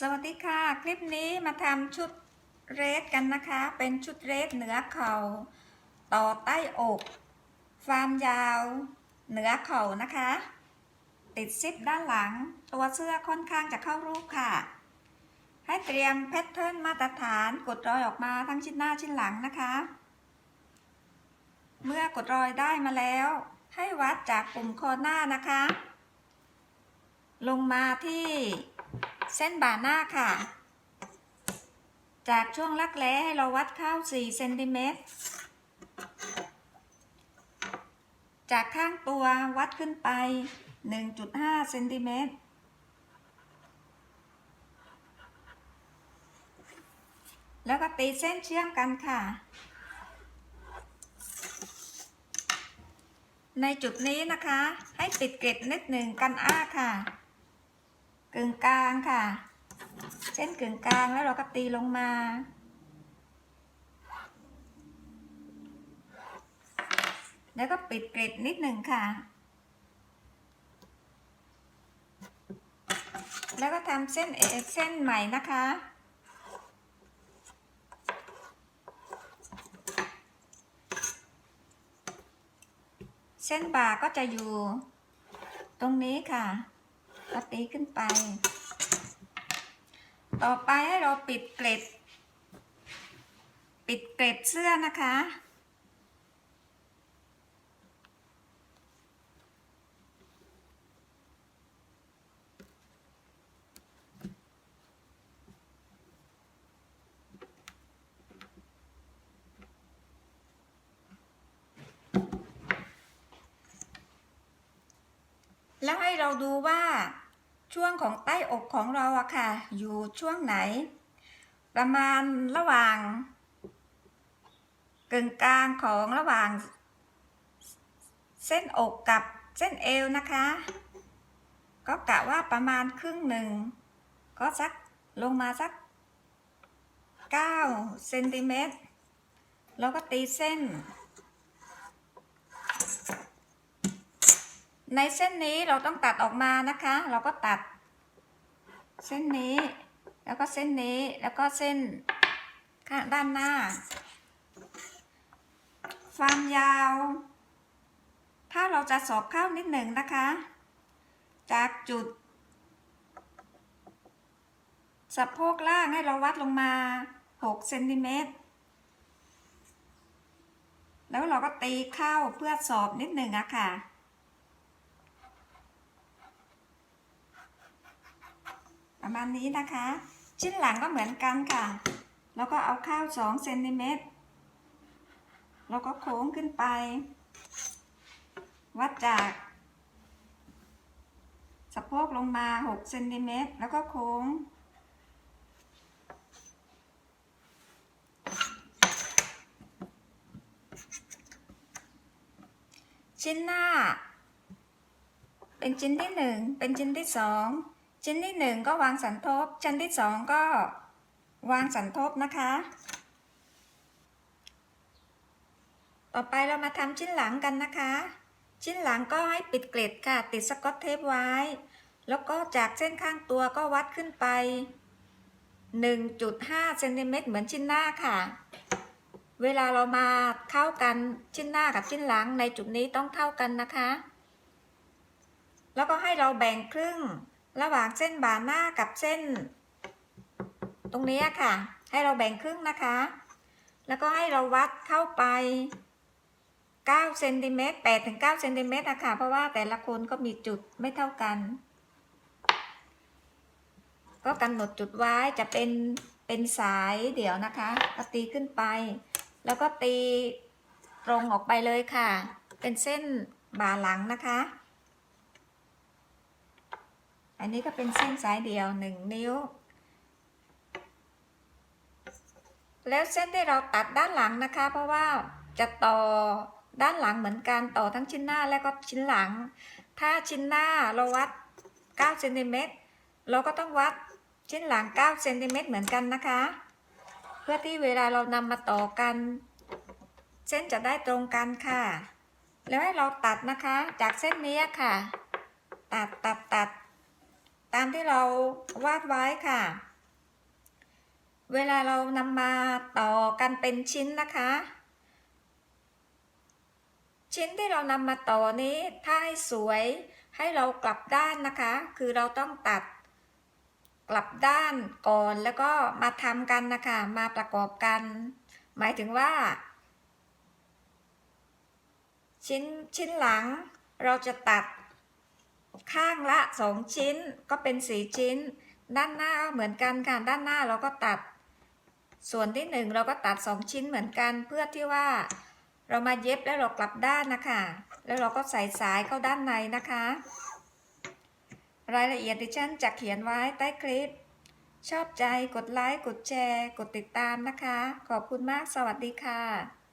สวัสดีค่ะ คลิปนี้มาทำชุดเรสกันนะคะ เป็นชุดเรสเหนือเข่าต่อใต้อกความยาวเหนือเข่านะคะ ติดซิปด้านหลัง ตัวเสื้อค่อนข้างจะเข้ารูปค่ะ ให้เตรียมแพทเทิร์นมาตรฐานกดรอยออกมาทั้งชิ้นหน้าชิ้นหลังนะคะ เมื่อกดรอยได้มาแล้ว ให้วัดจากปุ่มคอหน้านะคะ ลงมาที่ เส้นบ่าหน้าค่ะ จากช่วงรักแร้ให้เราวัดเข้า 4 เซนติเมตร จากข้างตัววัดขึ้นไป 1.5 เซนติเมตร แล้วก็ตีเส้นเชื่อมกันค่ะ ในจุดนี้นะคะ ให้ปิดเกล็ดนิดหนึ่งกันอ้าค่ะ กึ่งกลางค่ะเส้นกึ่งกลางแล้วเราก็ตีลงมา แล้วก็ปิดเกล็ดนิดหนึ่งค่ะ แล้วก็ทำเส้นเอเส้นใหม่นะคะเส้นบาก็จะอยู่ตรงนี้ค่ะ ก็ตีขึ้นไป ต่อไปให้เราปิดเกล็ด ปิดเกล็ดเสื้อนะคะ แล้วให้เราดูว่า ช่วงของใต้อกของเราอะค่ะ อยู่ช่วงไหน ประมาณระหว่างกึ่งกลางของระหว่าง เส้นอกกับเส้นเอวนะคะ ก็กะว่าประมาณครึ่งหนึ่ง ก็สักลงมาสัก9เซนติเมตรแล้วก็ตีเส้น ในเส้นนี้เราต้องตัดออกมานะคะ เราก็ตัด เส้นนี้ แล้วก็เส้นนี้ แล้วก็เส้นข้างด้านหน้า ความยาว ถ้าเราจะสอบเข้านิดหนึ่งนะคะ จากจุดสะโพกล่างให้เราวัดลงมา 6 เซนติเมตร แล้วเราก็ตีเข้าเพื่อสอบนิดหนึ่งอะค่ะ ประมาณนี้นะคะ ชิ้นหลังก็เหมือนกันค่ะ แล้วก็เอาข้าว2เซนติเมตรแล้วก็โค้งขึ้นไป วัดจากสะโพกลงมา6เซนติเมตรแล้วก็โค้ง ชิ้นหน้า เป็นชิ้นที่หนึ่งเป็นชิ้นที่สอง ชิ้นที่หนึ่งก็วางสันทบชิ้นที่สองก็วางสันทบนะคะ ต่อไปเรามาทำชิ้นหลังกันนะคะ ชิ้นหลังก็ให้ปิดเกล็ดค่ะ ติดสกอตเทปไว้ แล้วก็จากเส้นข้างตัวก็วัดขึ้นไป 1.5เซนติเมตรเหมือนชิ้นหน้าค่ะ เวลาเรามาเข้ากันชิ้นหน้ากับชิ้นหลังในจุดนี้ต้องเท่ากันนะคะ แล้วก็ให้เราแบ่งครึ่ง ระหว่างเส้นบ่าหน้ากับเส้น ตรงนี้ค่ะ ให้เราแบ่งครึ่งนะคะ แล้วก็ให้เราวัดเข้าไป9เซนติเมตร8ถึง9เซนติเมตรอะค่ะเพราะว่าแต่ละคนก็มีจุดไม่เท่ากัน ก็กำหนดจุดไว้จะเป็นเป็นสายเดี่ยวนะคะก็ตีขึ้นไป แล้วก็ตีตรงออกไปเลยค่ะ เป็นเส้นบ่าหลังนะคะ อันนี้ก็เป็นเส้นสายเดี่ยวหนึ่งนิ้ว แล้วเส้นที่เราตัดด้านหลังนะคะ เพราะว่าจะต่อด้านหลังเหมือนกันต่อทั้งชิ้นหน้าและก็ชิ้นหลัง ถ้าชิ้นหน้าเราวัด9เซนติเมตรเราก็ต้องวัดชิ้นหลัง9เซนติเมตรเหมือนกันนะคะ เพื่อที่เวลาเรานำมาต่อกัน เส้นจะได้ตรงกันค่ะ แล้วให้เราตัดนะคะจากเส้นนี้ค่ะ ตัดตัดตัดามที่เราวาดไว้ค่ะ เวลาเรานำมาต่อกันเป็นชิ้นนะคะ ชิ้นที่เรานำมาต่อนี้ถ้าให้สวยให้เรากลับด้านนะคะ คือเราต้องตัดกลับด้านก่อนแล้วก็มาทำกันนะคะ มาประกอบกัน หมายถึงว่า ชิ้นชิ้นหลังเราจะตัด ข้างละสองชิ้นก็เป็นสี่ชิ้น ด้านหน้าก็เหมือนกันค่ะด้านหน้าเราก็ตัด ส่วนที่หนึ่งเราก็ตัดสองชิ้นเหมือนกัน เพื่อที่ว่าเรามาเย็บแล้วเรากลับด้านนะคะ แล้วเราก็ใส่สายเข้าด้านในนะคะ รายละเอียดดิฉันจะเขียนไว้ใต้คลิป ชอบใจกดไลค์กดแชร์ กดติดตามนะคะ ขอบคุณมากสวัสดีค่ะ